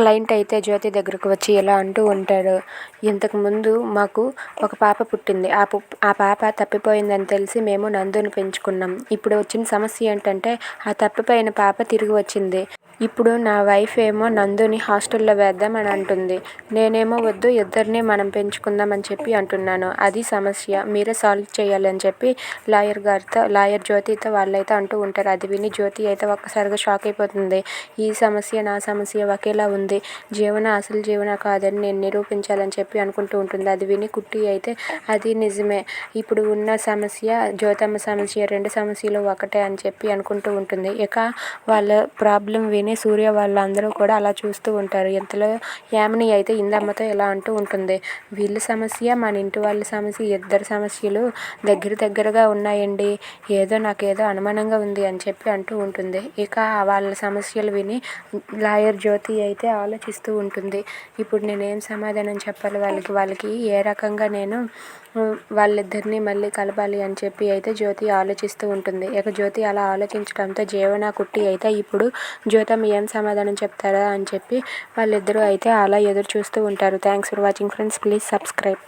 Client అయితే జ్యోతి దగ్గరకు వచ్చి ఇలా అంటూ ఉంటాడు. ఇంతకుముందు మాకు ఒక పాప పుట్టింది. ఆ పు ఆ పాప తప్పిపోయిందని తెలిసి మేము నందుని పెంచుకున్నాం. ఇప్పుడు వచ్చిన సమస్య ఏంటంటే ఆ తప్పిపోయిన పాప తిరిగి వచ్చింది. ఇప్పుడు నా వైఫ్ ఏమో నందుని హాస్టల్లో వేద్దాం అని అంటుంది నేనేమో వద్దు ఇద్దరిని మనం పెంచుకుందాం అని చెప్పి అంటున్నాను. అది సమస్య. మీరే సాల్వ్ చేయాలని చెప్పి లాయర్ గారితో లాయర్ జ్యోతితో వాళ్ళైతే అంటూ ఉంటారు. అది విని జ్యోతి అయితే ఒక్కసారిగా షాక్ అయిపోతుంది. ఈ సమస్య నా సమస్య ఒకేలా ఉంది. జీవన అసలు జీవన కాదని నేను నిరూపించాలని చెప్పి అనుకుంటూ ఉంటుంది. అది విని కుట్టి అయితే అది నిజమే. ఇప్పుడు ఉన్న సమస్య జ్యోతమ్మ సమస్య రెండు సమస్యలు ఒకటే అని చెప్పి అనుకుంటూ ఉంటుంది. ఇక వాళ్ళ ప్రాబ్లం విని సూర్య వాళ్ళందరూ కూడా అలా చూస్తూ ఉంటారు. ఇంతలో యామిని అయితే ఇందమ్మతో ఇలా అంటూ ఉంటుంది. వీళ్ళ సమస్య మన ఇంటి వాళ్ళ సమస్య ఇద్దరు సమస్యలు దగ్గర దగ్గరగా ఉన్నాయండి. ఏదో నాకేదో అనుమానంగా ఉంది అని చెప్పి అంటూ ఉంటుంది. ఇక వాళ్ళ సమస్యలు విని లాయర్ జ్యోతి అయితే ఆలోచిస్తూ ఉంటుంది. ఇప్పుడు నేనేం సమాధానం చెప్పాలి వాళ్ళకి? వాళ్ళకి ఏ రకంగా నేను వాళ్ళిద్దరిని మళ్ళీ కలపాలి అని చెప్పి అయితే జ్యోతి ఆలోచిస్తూ ఉంటుంది. ఇక జ్యోతి అలా ఆలోచించడంతో జీవన కుట్టి అయితే ఇప్పుడు జ్యోతమ్మ ఏం సమాధానం చెప్తారా అని చెప్పి వాళ్ళిద్దరూ అయితే అలా ఎదురు చూస్తూ ఉంటారు. Thanks for watching friends please subscribe